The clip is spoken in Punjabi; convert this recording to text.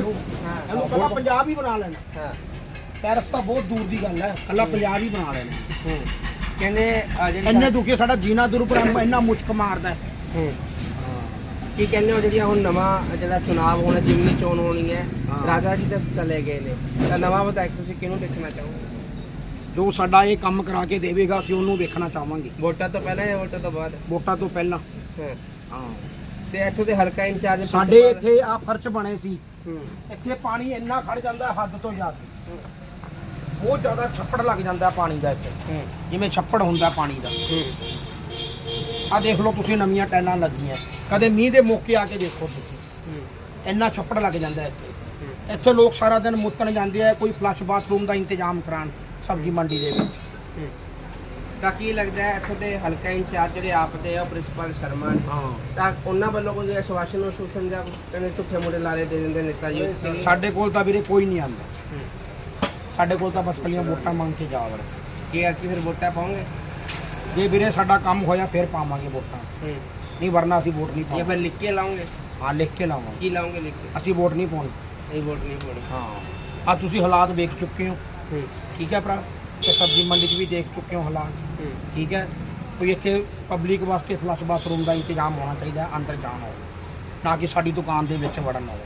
ਇਹਨੂੰ ਹਾਂ ਇਹਨੂੰ ਕੱਲਾ ਪੰਜਾਬ ਹੀ ਬਣਾ ਲੈਣਾ। ਹਾਂ। ਪੈਰਸ ਤਾਂ ਬਹੁਤ ਦੂਰ ਦੀ ਗੱਲ ਹੈ। ਕੱਲਾ ਪੰਜਾਬ ਹੀ ਬਣਾ ਲੈਣਾ। ਹੂੰ। ਕਹਿੰਦੇ ਆ ਜਿਹੜੀ ਇੰਨੇ ਦੁਖੀ ਸਾਡਾ ਜੀਣਾ ਦੁਰਪਰ ਇੰਨਾ ਮੁਸ਼ਕ ਮਾਰਦਾ ਹੈ। ਹੂੰ ਕੀ ਕਹਿੰਦੇ ਹੋ ਜਿਹੜੀਆਂ ਹੁਣ ਨਵਾਂ ਜਿਹੜਾ ਚੁਣਾਵ ਹੋਣਾ ਜਿਮਨੀ ਚੋਣ ਹੋਣੀ ਹੈ। ਰਾਜਾ ਜੀ ਤਾਂ ਚਲੇ ਗਏ ਨੇ। ਤਾਂ ਨਵਾਂ ਵਿਧਾਇਕ ਤੁਸੀਂ ਕਿਹਨੂੰ ਦੇਖਣਾ ਚਾਹੋਗੇ? ਜੋ ਸਾਡਾ ਇਹ ਕੰਮ ਕਰਾ ਕੇ ਦੇਵੇਗਾ ਅਸੀਂ ਉਹਨੂੰ ਵੇਖਣਾ ਚਾਹਾਂਗੇ। ਵੋਟਾਂ ਤੋਂ ਪਹਿਲਾਂ ਜਾਂ ਵੋਟਾਂ ਤੋਂ ਬਾਅਦ? ਵੋਟਾਂ ਤੋਂ ਪਹਿਲਾਂ। ਹਾਂ। ਹਾਂ। ਤੇ ਇੱਥੋਂ ਦੇ ਹਲਕਾ ਇੰਚਾਰਜ ਸਾਡੇ ਇੱਥੇ ਆ ਫਰਚ ਬਣੇ ਸੀ। ਇੱਥੇ ਪਾਣੀ ਇੰਨਾ ਖੜ ਜਾਂਦਾ ਹੱਦ ਤੋਂ ਜ਼ਿਆਦਾ। ਬਹੁਤ ਜ਼ਿਆਦਾ ਛੱਪੜ ਲੱਗ ਜਾਂਦਾ ਪਾਣੀ ਦਾ ਇੱਥੇ। ਜਿਵੇਂ ਛੱਪੜ ਹੁੰਦਾ ਪਾਣੀ ਦਾ। ਆ ਦੇਖ ਲਓ ਤੁਸੀਂ ਨਵੀਆਂ ਟੈਲਾਂ ਲੱਗੀਆਂ। ਕਦੇ ਮੀਂਹ ਦੇ ਮੌਕੇ ਆ ਕੇ ਦੇਖੋ ਤੁਸੀਂ। ਇੰਨਾ ਛੱਪੜ ਲੱਗ ਜਾਂਦਾ ਇੱਥੇ। ਇੱਥੇ ਲੋਕ ਸਾਰਾ ਦਿਨ ਮੁੱਤਣ ਜਾਂਦੇ ਆ ਕੋਈ ਫਲੱਸ਼ ਬਾਥਰੂਮ ਦਾ ਇੰਤਜ਼ਾਮ ਕਰਾਉਣ ਸਬਜ਼ੀ ਮੰਡੀ ਦੇ ਵਿੱਚ। ਤਾਂ ਕੀ ਲੱਗਦਾ ਹੈ ਇੱਥੋਂ ਦੇ ਹਲਕਾ ਇੰਚਾਰਜ ਜਿਹੜੇ ਆਪ ਦੇ ਆ ਪ੍ਰਿੰਸੀਪਲ ਸ਼ਰਮਾ ਹਾਂ। ਤਾਂ ਉਹਨਾਂ ਵੱਲੋਂ ਕੋਈ ਅਸ਼ਵਾਸਨ ਨੂੰ ਸੂਚਨ ਜਾਂ ਕਹਿੰਦੇ ਝੁੱਠੇ ਮੋੜੇ ਲਾਰੇ ਦੇ ਦਿੰਦੇ ਨੇਤਾ ਜੀ ਸਾਡੇ ਕੋਲ ਤਾਂ ਵੀਰੇ ਕੋਈ ਨਹੀਂ ਆਉਂਦਾ। ਹੂੰ। ਸਾਡੇ ਕੋਲ ਤਾਂ ਬਸ ਕੱਲੀਆਂ ਵੋਟਾਂ ਮੰਗ ਕੇ ਜਾ ਵੜੇ ਕੀ ਫਿਰ ਵੋਟਾਂ ਪਾਉਂਗੇ ਜੇ ਵੀਰੇ ਸਾਡਾ ਕੰਮ ਹੋਇਆ ਫਿਰ ਪਾਵਾਂਗੇ ਵੋਟਾਂ। ਨਹੀਂ ਵਰਨਾ ਅਸੀਂ ਵੋਟ ਨਹੀਂ ਜਾਂ ਪਾਵਾਂਗੇ। ਫਿਰ ਲਿਖ ਕੇ ਲਾਉਂਗੇ ਹਾਂ ਲਿਖ ਕੇ ਲਾਵਾਂਗੇ। ਕੀ ਲਾਉਂਗੇ ਲਿਖ ਕੇ? ਅਸੀਂ ਵੋਟ ਨਹੀਂ ਪਾਉਣੀ। ਨਹੀਂ ਵੋਟ ਨਹੀਂ ਪਾਉਣੀ। ਹਾਂ। ਆ ਤੁਸੀਂ ਹਾਲਾਤ ਵੇਖ ਚੁੱਕੇ ਹੂੰ। ਠੀਕ ਹੈ ਭਰਾ? ਤੇ ਸਬਜ਼ੀ ਮੰਡੀ 'ਚ ਵੀ ਦੇਖ ਚੁੱਕੇ ਹੋ ਹਾਲਾਤ। ਠੀਕ ਹੈ? ਕੋਈ ਇੱਥੇ ਪਬਲਿਕ ਵਾਸਤੇ ਫਲੱਸ਼ ਬਾਥਰੂਮ ਦਾ ਇੰਤਜ਼ਾਮ ਹੋਣਾ ਚਾਹੀਦਾ ਅੰਦਰ ਜਾਣ ਹੋਵੇ। ਨਾ ਕਿ ਸਾਡੀ ਦੁਕਾਨ ਦੇ ਵਿੱਚ ਵੜਨ ਹੋਵੇ।